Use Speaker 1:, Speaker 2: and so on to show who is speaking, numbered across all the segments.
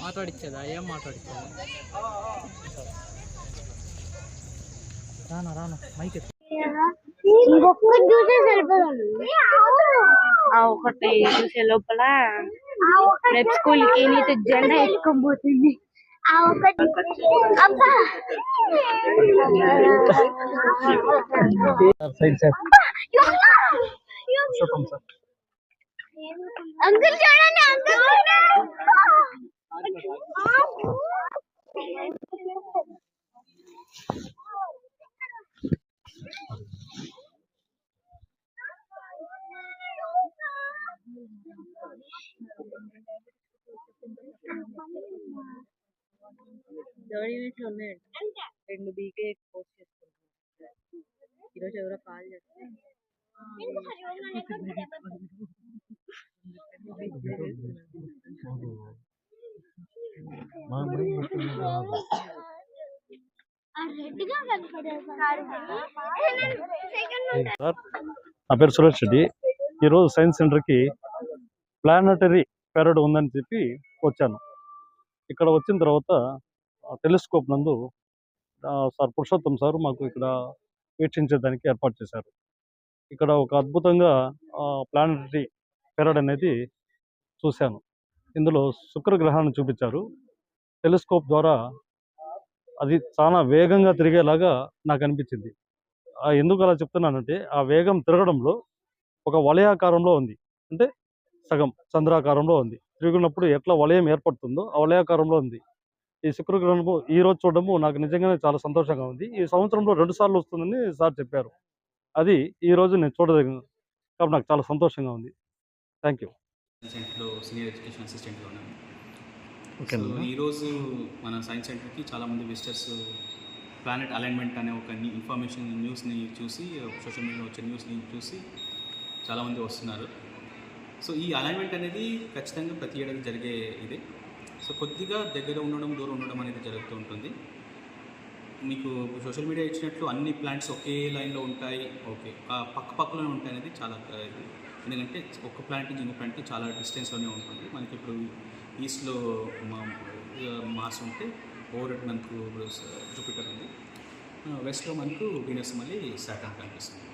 Speaker 1: మాట్లాడిచ్చేదా? ఏం మాట్లాడిచ్చేదా? రానా రానా మైక్.
Speaker 2: ఇంకొకటి చూసే సరిపోదండి.
Speaker 3: ఒకటి చూసే లోపల రేపు స్కూల్కి నీతో జెండా ఎత్తుకొని పోతుంది.
Speaker 2: ఆ ఒకటి అబ్బా
Speaker 1: సైడ్ సార్
Speaker 2: అంకుల్ చూడండి అంకుల్
Speaker 3: థర్డ్ యూనిట్లో ఉన్నాయంట రెండు బీకే పోస్ట్ చేసుకుంటున్నారు. ఈరోజు ఎవరో కాల్ చేస్తే
Speaker 2: రెడ్గా కనపడేది సెకండ్
Speaker 4: సార్? నా పేరు సురేష్ రెడ్డి. ఈరోజు సైన్స్ సెంటర్కి ప్లానటరీ పెరడ్ ఉందని చెప్పి వచ్చాను. ఇక్కడ వచ్చిన తర్వాత టెలిస్కోప్ నందు సార్ పురుషోత్తం సార్ మాకు ఇక్కడ వీక్షించేదానికి ఏర్పాటు చేశారు. ఇక్కడ ఒక అద్భుతంగా ప్లానటరీ పెరడ్ అనేది చూశాను. ఇందులో శుక్రగ్రహాన్ని చూపించారు. టెలిస్కోప్ ద్వారా అది చాలా వేగంగా తిరిగేలాగా నాకు అనిపించింది. ఆ ఎందుకు అలా చెప్తున్నానంటే ఆ వేగం తిరగడంలో ఒక వలయాకారంలో ఉంది. అంటే సగం చంద్రాకారంలో ఉంది. తిరిగినప్పుడు ఎట్లా వలయం ఏర్పడుతుందో ఆ వలయాకారంలో ఉంది. ఈ శుక్రగ్రహణము ఈ రోజు చూడడము నాకు నిజంగానే చాలా సంతోషంగా ఉంది. ఈ సంవత్సరంలో రెండు సార్లు వస్తుందని సార్ చెప్పారు. అది ఈ రోజు నేను చూడదగిన కాబట్టి నాకు చాలా సంతోషంగా ఉంది. థ్యాంక్ యూ
Speaker 5: సీనియర్ ఎడ్యుకేషన్ ఉన్నాను. ఈరోజు మన సైన్స్ సెంటర్కి చాలామంది విజిటర్స్ ప్లానెట్ అలైన్మెంట్ అనే ఒక ఇన్ఫర్మేషన్ న్యూస్ని చూసి సోషల్ మీడియాలో వచ్చే న్యూస్ని చూసి చాలామంది వస్తున్నారు. సో ఈ అలైన్మెంట్ అనేది ఖచ్చితంగా ప్రతి ఏడాది జరిగే ఇదే. సో కొద్దిగా దగ్గర ఉండడం దూరం ఉండడం అనేది జరుగుతూ ఉంటుంది. మీకు సోషల్ మీడియా ఇచ్చినట్లు అన్ని ప్లాంట్స్ ఒకే లైన్లో ఉంటాయి. ఓకే. పక్క పక్కలోనే ఉంటాయి అనేది చాలా ఇది. ఎందుకంటే ఒక ప్లాంట్ నుంచి ఇంకో ప్లాంట్కి చాలా డిస్టెన్స్లోనే ఉంటుంది. మనకి ఇప్పుడు ఈస్ట్లో మా మాస్ ఉంటే ఓవర్ మనకు ఇప్పుడు జూపిటర్ ఉంది. వెస్ట్లో మనకు వీనస్ మళ్ళీ సాటర్న్ కనిపిస్తుంది.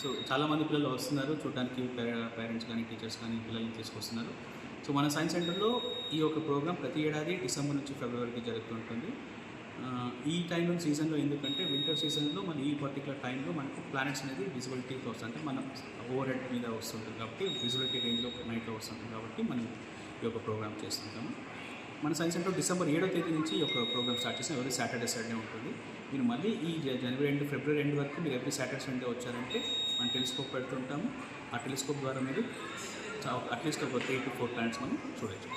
Speaker 5: సో చాలామంది పిల్లలు వస్తున్నారు. చూడడానికి పేరెంట్స్ కానీ టీచర్స్ కానీ పిల్లల్ని తీసుకొస్తున్నారు. సో మన సైన్స్ సెంటర్లో ఈ యొక్క ప్రోగ్రామ్ ప్రతి ఏడాది డిసెంబర్ నుంచి ఫిబ్రవరికి జరుగుతుంటుంది. ఈ టైంలో సీజన్లో ఎందుకంటే వింటర్ సీజన్లో మన ఈ పర్టికులర్ టైంలో మనకు ప్లానెట్స్ అనేది విజిబిలిటీకి వస్తుంది అంటే మనం ఓవర్ హెడ్ మీద వస్తుంటుంది కాబట్టి విజిబిలిటీ రేంజ్లో నైట్లో వస్తుంటుంది కాబట్టి మనం ఈ యొక్క ప్రోగ్రామ్ చేస్తుంటాము. మన సైన్స్ సెంటర్ డిసెంబర్ ఏడో తేదీ నుంచి ఒక ప్రోగ్రామ్ స్టార్ట్ చేసాం ఎవరి సాటర్డే సండే ఉంటుంది. మీరు మళ్ళీ ఈ జనవరి ఎండ్ ఫిబ్రవరి ఎండ్ వరకు మీరు ఎవ్రీ సాటర్డే సండే వచ్చారంటే మనం టెలిస్కోప్ పెడుతుంటాము. ఆ టెలిస్కోప్ ద్వారా మీరు అట్లీస్ట్ ఒక త్రీ టు ఫోర్ ప్లాంట్స్ మనం చూడొచ్చు.